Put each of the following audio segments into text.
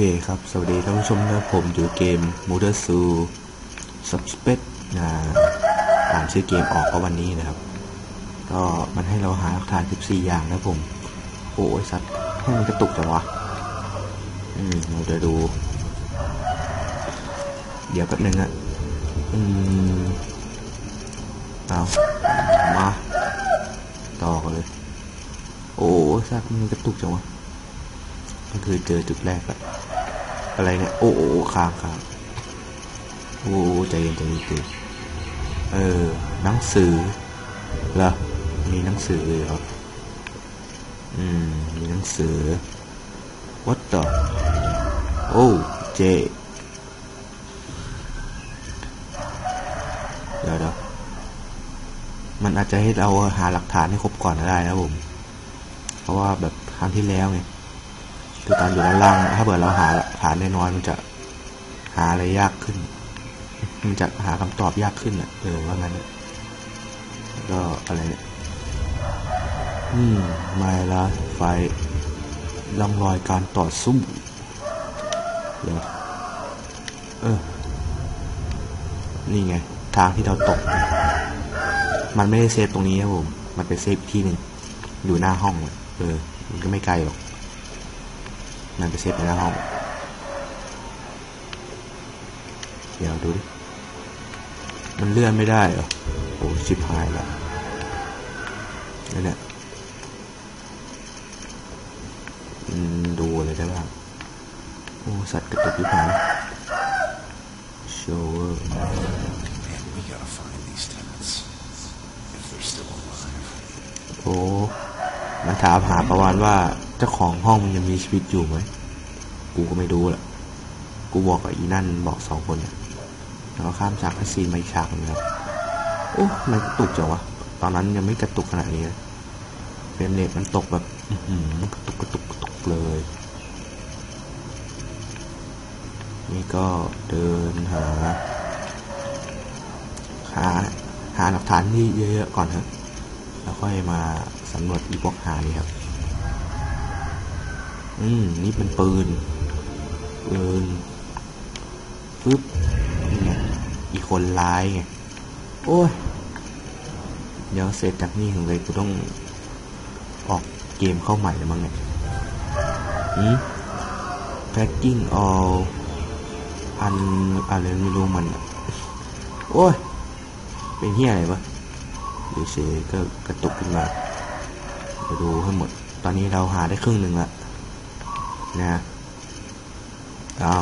เคครับ สวัสดีท่านผู้ชมนะผมอยู่เกม m o t h e r s o Suspect นะอ่านชื่อเกมออกก็วันนี้นะครับ ก็มันให้เราหาหลักฐาน 14 อย่างนะผม โอ้ยสัตว์ให้มันกระตุกจังวะ อืมเราจะดู เดี๋ยวแป๊บนึงอะอืม เอามา ต่อกันเลย โอ้ยสัตว์มันกระตุกจังวะก็คือเจอจุดแรกอะ อะไรเนี่ย โอ้โอ้ค้างค้างโอ้ใจเย็นใจเย็นใจเย็นเออ หนังสือเหรอมีหนังสือเลยเหรออืม มีหนังสือ what the โอ้เจเดี๋ยวเดี๋ยวมันอาจจะให้เราหาหลักฐานให้ครบก่อนก็ได้นะผม เพราะว่าแบบครั้งที่แล้วไง คือตอนอยู่ด้านล่างถ้าเกิดเราหาหลักฐานน้อยๆมันจะหาอะไรยากขึ้น มันจะหาคำตอบยากขึ้นอะเออว่างั้นก็อะไรเนี่ยอืมไม่ละไฟร่องรอยการต่อสู้เดี๋ยวเออ นี่ไง ทางที่เราตก มันไม่ได้เซฟตรงนี้ครับผม มันเป็นเซฟที่หนึ่งอยู่หน้าห้องเลยเออ มันก็ไม่ไกลหรอก มันไปเซฟในหน้าห้อง เดี๋ยวดูดิ มันเลื่อนไม่ได้เหรอ โอ้ชิบหายแล้วนี่เนี่ยอืมดูอะไรได้บ้าง โอ้ สัตว์กระตุกยิบหายโชว์ Man, we gotta find these tenants. If they're still alive. โอ้มันถามหาประวันว่า เจ้าของห้องมันยังมีชีวิตอยู่ไหม กูก็ไม่รู้แหละ กูบอกกับอีนั่นบอกสองคนน่ะแล้วก็ข้ามฉากให้ซีนมาอีกฉากนึงครับโอ้มันกระตุกจังวะ ตอนนั้นยังไม่กระตุกขนาดนี้นะเฟรมเรทมันตกแบบอื้อหือกระตุกกระตุกกระตุกเลย นี่ก็เดินหาหาหาหลักฐานที่เยอะๆก่อนเถอะแล้วค่อยมาสำรวจอีพวกหานี่ครับ อืม นี่เป็นปืน ปืนปึ๊บนี่ไงอีกคนร้ายไง โอ้ย เดี๋ยวเสร็จจากนี่ถึงเลยกูต้องออกเกมเข้าใหม่แล้วมั้งเนี่ยอืม packing all อันอะไรไม่รู้มันอะโอ้ย เป็นเฮียอะไรวะเฉยๆก็กระตุกขึ้นมาไปดูให้หมด ตอนนี้เราหาได้ครึ่งหนึ่งละ นะเอา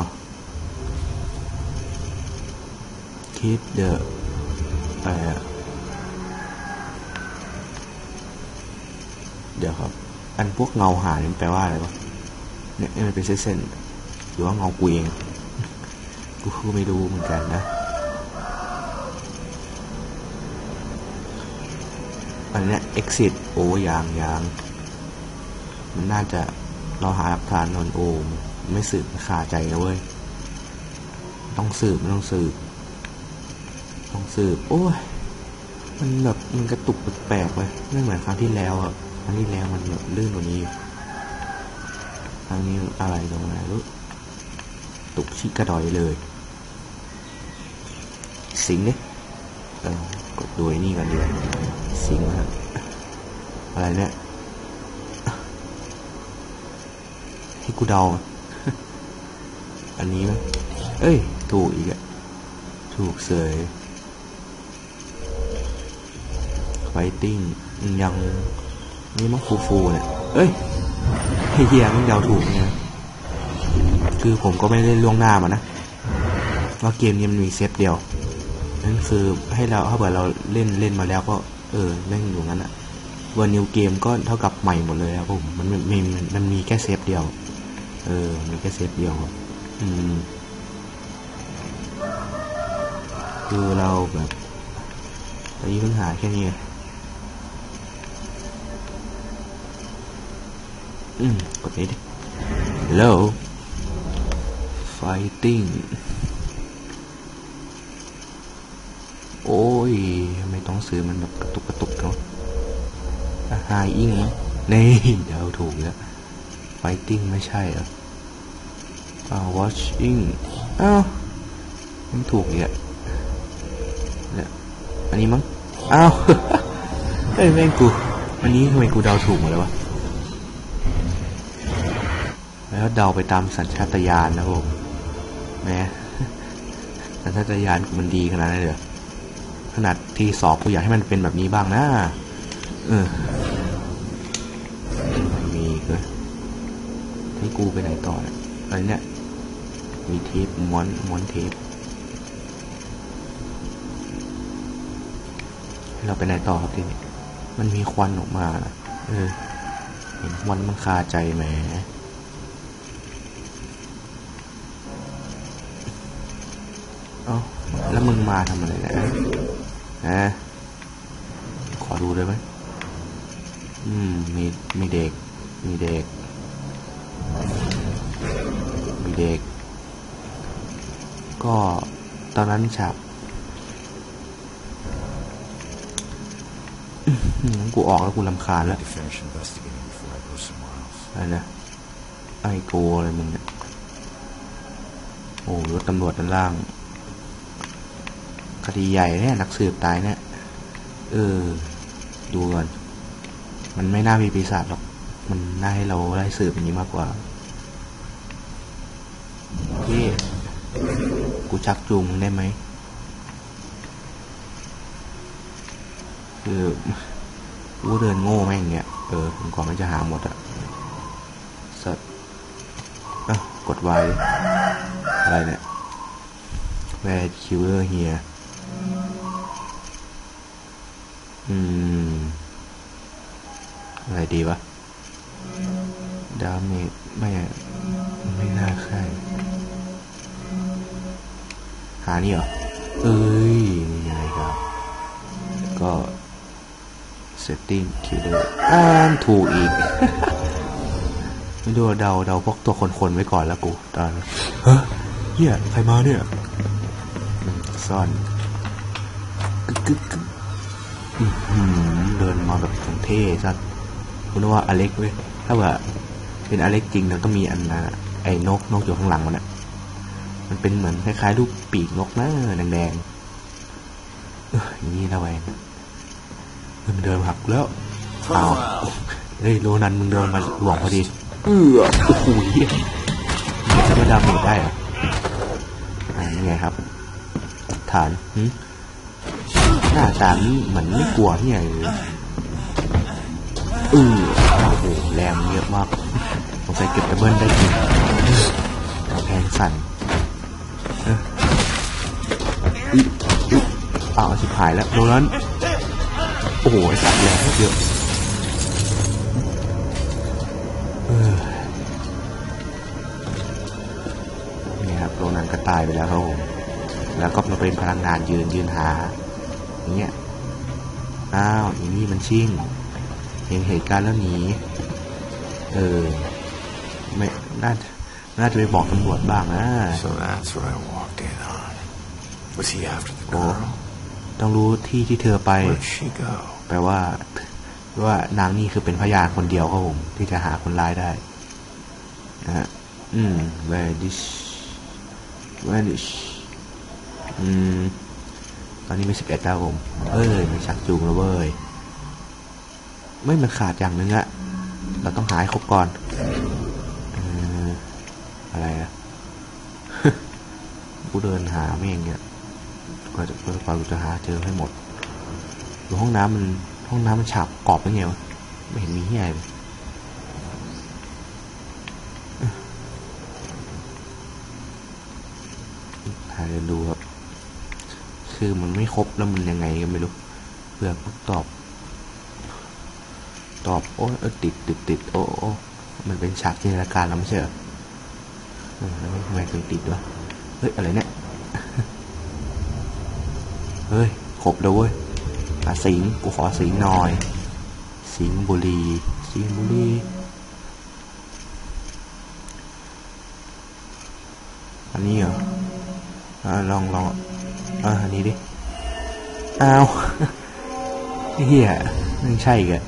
คิดเดอะอะไรอเดี๋ยวครับ อันพวกเงาหานี่มันแปลว่าอะไรวะเนี่ยมันเป็นเส้นๆหรือว่าเงากูเอง กูก็ไม่รู้เหมือนกันนะอันเนี้ย exit โอ้ยางยาง มันน่าจะ เราหาหลักฐานนอนโอม ไม่สืบไม่ขาใจนะเว้ย ต้องสืบไม่ต้องสืบ ต้องสืบ โอ้ย มันแบบมันกระตุกแปลกๆไปไม่เหมือนครั้งที่แล้วอะครั้งที่แล้วมันแบบลื่นกว่านี้ครั้งนี้อะไรตรงไหนรู้ตุกชิกระดอยเลย สิงเนี่ยเออกดดูไอ้นี่กันดีกว่าสิงฮะอะไรเนี่ย ให้กูเดา อันนี้มั้ยเอ้ย ถูกอีกอะถูกเสยไฟติ้งยังนี่มันฟูฟูเนี่ยเอ้ยเฮียมันเดาถูกเนี่ยคือผมก็ไม่ได้ล่วงหน้ามานะว่าเกมนี้มันมีเซฟเดียวนั่นคือให้เราถ้าเกิดเราเล่นเล่นมาแล้วก็ เออเล่นอยู่งั้นอะวันนิวเกมก็เท่ากับใหม่หมดเลยครับผมมันมันมันมีแค่เซฟเดียว เออมีแค่เซฟเดียวครับอืม คือเราแบบตอนนี้ปัญหาแค่นี้ไงอืม กดนี้ดิ hello fighting โอ้ยทำไมต้องซื้อมันแบบกระตุกกระตุกเนาะไฮอิงมั้งนี่เดาถูกแล้ว ไฟติ้งไม่ใช่เหรออ่า watching อ้าวมันถูกอีกอะเนี่ยอันนี้มั้งอ้าวเฮ้ยแม่งกูวันนี้ทำไมกูเดาถูกหมดเลยวะแล้วเดาไปตามสัญชาตญาณนะผมแหมสัญชาตญาณมันดีขนาดนั้นเลยเหรอขนาดที่สอบกูอยากให้มันเป็นแบบนี้บ้างนะเออมีกเลย ให้กูไปไหนต่อเนี่ยอะไรเนี่ย มีเทปม้วนม้วนเทปเราไปไหนต่อครับทีนี้มันมีควันออกมา เออ เห็นควันมันคาใจแหมเอาแล้วมึงมาทำอะไรเนี่ยฮะขอดูได้ไหมอืม มี มีเด็ก มีเด็ก มี เด็ก ก็ตอนนั้นฉากอื้อหือกูออกแล้วกูลำคาญแล้วอะไรนะไอโกอะไรมึงเนี่ยโอ้รถตำรวจด้านล่างคดีใหญ่เนี่ยนักสืบตายเนี่ยเออ ดูก่อน มันไม่น่ามีปีศาจหรอก มันน่าให้เราไล่สืบอย่างนี้มากกว่า พี่ กูชักจูงมึงได้ไหม คือกูเดินโง่แม่งเนี่ยเออถึงกว่ามันจะหาหมดอะสัตว์อะกดไว้อะไรเนี่ย Where killer here อืม อะไรดีวะ ดาเมจไม่ ไม่น่าใช่ หานี่เหรอ เอ้ยนี่ยังไงครับ ก็ setting killer อ่านถูกอีก ไม่ดูเดาเดาพวกตัวคนๆไว้ก่อนแล้วกู ตอนเฮ้ยเฮียใครมาเนี่ยอืมซ่อนกึกกึกกึกอื้อหือเดินมาแบบถึงเท่สัสคุณว่าอเล็กเว้ย ถ้าว่าเป็นอเล็กจริงเนี่ยต้องมีอันนะไอ้นกนกอยู่ข้างหลังมันอะ มันเป็นเหมือนคล้ายๆรูปปีกนกนะแดงๆเอออย่างนี้นะแวงมึงเดินหักแล้วอ้าเฮ้ยโรนันมึงเดินมาหลวงพอดี เออโอ้โหเหี้ยมันจะมาดาเมจได้เหรออ่านี่ไงครับ ฐานหึหน้าตานี่เหมือนไม่กลัวที่ไหนเลยเออโอ้โหแรงเยอะมากสงสัยเก็บดับเบิลได้จริงแพงสั่น อุ๊ยอุ๊ยอ้าวชิบหายแล้วโดนนั้นโอ้โหสัตว์แรงเยอะนี่ครับโรนันก็ตายไปแล้วครับผมแล้วก็มาเป็นพลังงานยืนยืนหาอย่างเงี้ยอ้าวอย่างนี้มันชิ่งเห็นเหตุการณ์แล้วหนีเออไม่น่าจะน่าจะไปบอกตำรวจบ้างนะ So that's what I walked in on. Was he after the โอ้ girl? ต้องรู้ที่ที่เธอไป Where'd she go? แปลว่า ว่านางนี่คือเป็นพยานคนเดียวครับผม ที่จะหาคนร้ายได้นะฮะอืม where this where this อืม ตอนนี้ไม่สิบเอ็ดแล้วผมเอ้ยมันชักจูงแล้วเว้ย ไม่มันขาดอย่างหนึงอะเราต้องหาให้ครบก่อนเอออะไรอะกูเดินหาไม่เองเนี่ย กว่าจะกว่าจะหาเจอให้หมดหรือห้องน้ำมันห้องน้ำมันฉาบกรอบได้ไงวะไม่เห็นมีที่ไหนเลยหาเดินดูครับ คือมันไม่ครบแล้วมันยังไงก็ไม่รู้เพื่อตอบ ตอบ โอ้ยติดติดติดโอ้โอ้มันเป็นฉากจินตนาการเราไม่ใช่เหรอแล้วทำไมถึงติดวะเฮ้ย อะไรเนี่ย ฮ้ยครบแล้วเว้ยอะสิงห์กูขอสิงห์หน่อย สิงห์บุรี สิงห์บุรีอันนี้เหรออ่าลองลองอ่าอันนี้ดิอ้าวเฮียไม่ใช่อีกอะ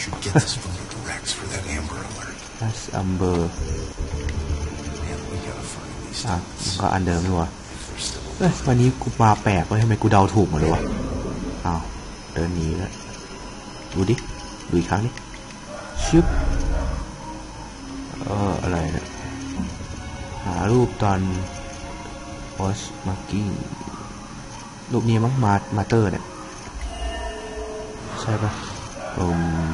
Should get this from the directs for that Amber Alert. ลัสอัมเบอร์ Man, we gotta find these อะ tunnels มันก็อันเดิมนี่หวะ if they're still เอ้ยวันนี้กูมาแปลกเว้ยทำไมกูเดาถูกหมดเลยวะอ้าวเดินหนีแล้วดูดิดูอีกครั้งดิชึบเอออะไรเนี่ยหารูปตอนวอชมาร์กิ้งรูปนี้มั้งมามาเตอร์เนี่ย ใช่ปะอืม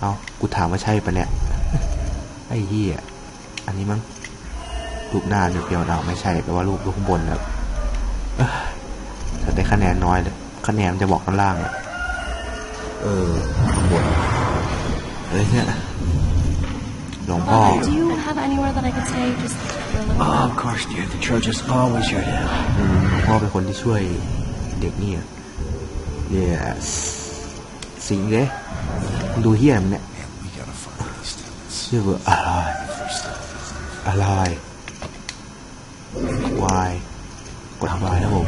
เอากูถามว่าใช่ปะเนี่ย ไอ้เหี้ยอันนี้มั้ง รูปหน้าเพียวๆเอาไม่ใช่แปลว่ารูปรูปข้างบนแล้วเอ้ยแต่ได้คะแนนน้อยเลยคะแนนมันจะบอกข้างล่างอะเออข้างบนเอ้ยเนี่ยหลวงพ่อ Father, do you have anywhere that I could stay just for a little Oh, while? of course, dear. The church is always here to help. อืมหลวงพ่อเป็นคนที่ช่วยเด็กนี่อะ yes สิงเลยมึงดูเฮี้ยมันเนี่ย Man, we gotta find these tunnels ชื่อว่าอะไร if they're still alive. อะไรวาย กดวายนะผม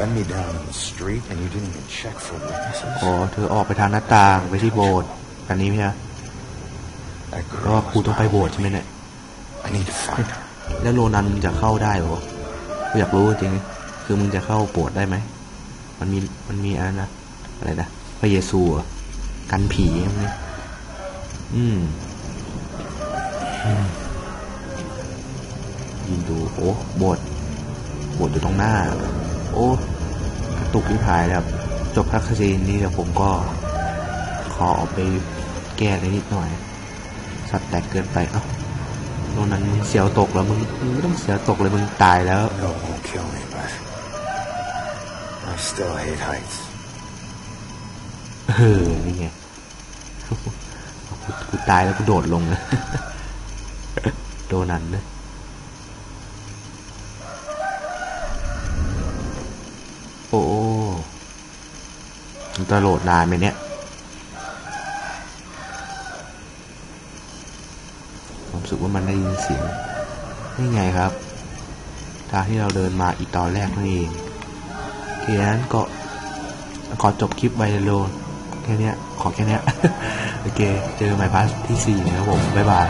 Run me down on the street and you didn't even check for witnesses? อ๋อเธอออกไปทางหน้าต่างไปที่โบสถ์อันนี้ไหมฮะ That เพราะว่า girl ครูต้องไปโบสถ์ใช่ไหมเนี่ย I need to find her. แล้วโรนันมึงจะเข้าได้เหรอกูอยากรู้จริงๆคือมึงจะเข้าโบสถ์ได้ไหม มันมีมันมีอะไรนะอะไรนะพระเยซูเหรอกันผีมั้งเนี่ยอืมอืมยินดูโอ้โบสถ์ โบสถ์อยู่ตรงหน้า โอ้กระตุกที่หายแล้วจบพักซีนนี้เดี๋ยวผมก็ ขอออกไปแก้อะไรนิดหน่อย สัตว์แตกเกินไป เอ้าโน่นนั้นมึงเสียวตกแล้วมึงมึงไม่ต้องเสียวตกเลยมึงตายแล้ว No, it won't kill me, but I still hate heights. เออนี่ไงกูกูตายแล้วกูโดดลงเลยโดนันเลยโอ้โอ้มัน จะโหลดนานไหมเนี่ยผมรู้สึกว่ามันได้ยินเสียงนี่ไงครับทางที่เราเดินมาอีกตอนแรกนั่นเองเคนั้นก็ขอจบคลิปไวโลแค่เนี้ยขอแค่เนี้ยโอเค เจอใหม่พาร์ทที่สี่นะครับผม บ๊ายบาย